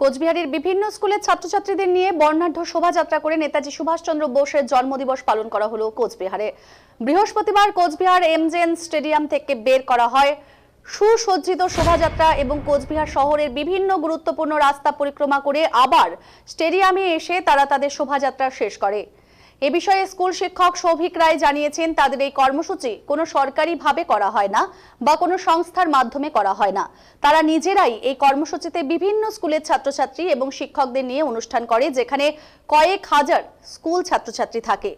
কোচবিহারের বিভিন্ন স্কুলের ছাত্রছাত্রীদের নিয়ে বর্ণাঢ্য শোভাযাত্রা করে নেতাজি সুভাষচন্দ্র বোসের জন্মদিবস পালন করা হলো কোচবিহারে। বৃহস্পতিবার কোচবিহার এমজেন স্টেডিয়াম থেকে বের করা হয়। সুসজ্জিত শোভাযাত্রা এবং কোচবিহার শহরের বিভিন্ন গুরুত্বপূর্ণ রাস্তা পরিক্রমা করে আবার স্টেডিয়ামে এসে তারা তাদের শোভাযাত্রা শেষ করে। এ বিষয়ে স্কুল শিক্ষক সৌভিক রায় জানিয়েছেন, তাদের এই কর্মসূচি কোনো সরকারিভাবে করা হয় না বা কোনো সংস্থার মাধ্যমে করা হয় না। তারা নিজেরাই এই কর্মসূচিতে বিভিন্ন স্কুলের ছাত্রছাত্রী এবং শিক্ষকদের নিয়ে অনুষ্ঠান করে, যেখানে কয়েক হাজার স্কুল ছাত্রছাত্রী থাকে।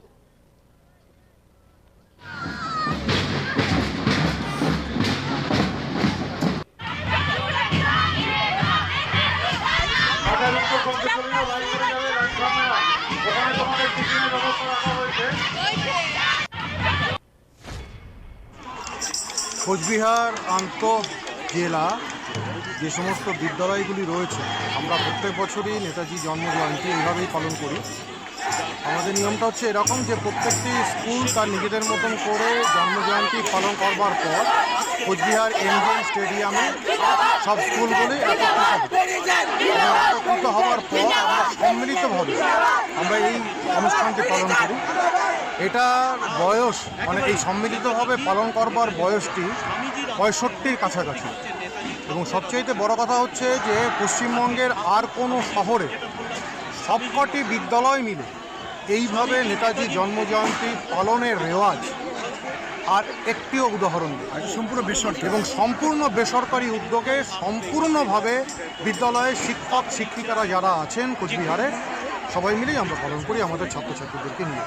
কোচবিহার আন্ত জেলা যে সমস্ত বিদ্যালয়গুলি রয়েছে, আমরা প্রত্যেক বছরই নেতাজি জন্মজয়ন্তী এইভাবেই পালন করি। আমাদের নিয়মটা হচ্ছে এরকম যে প্রত্যেকটি স্কুল তার নিজেদের মতন করে জন্মজয়ন্তী পালন করবার পর কোচবিহার এনজিএম স্টেডিয়ামে সব স্কুলগুলি একত্রিত এবং একত্রিত হওয়ার পর আমরা সম্মিলিতভাবে আমরা এই অনুষ্ঠানটি পালন করি। এটা বয়স মানে এই সম্মিলিতভাবে পালন করবার বয়সটি পঁয়ষট্টির কাছাকাছি। এবং সবচাইতে বড় কথা হচ্ছে যে পশ্চিমবঙ্গের আর কোনো শহরে সবকটি বিদ্যালয় মিলে এইভাবে নেতাজি জন্মজয়ন্তী পালনের রেওয়াজ আর একটিও উদাহরণ সম্পূর্ণ বেসরকারি। এবং সম্পূর্ণ বেসরকারি উদ্যোগে সম্পূর্ণভাবে বিদ্যালয়ে শিক্ষক শিক্ষিকারা যারা আছেন কোচবিহারে সবাই মিলেই আমরা পালন করি আমাদের ছাত্রছাত্রীদেরকে নিয়ে।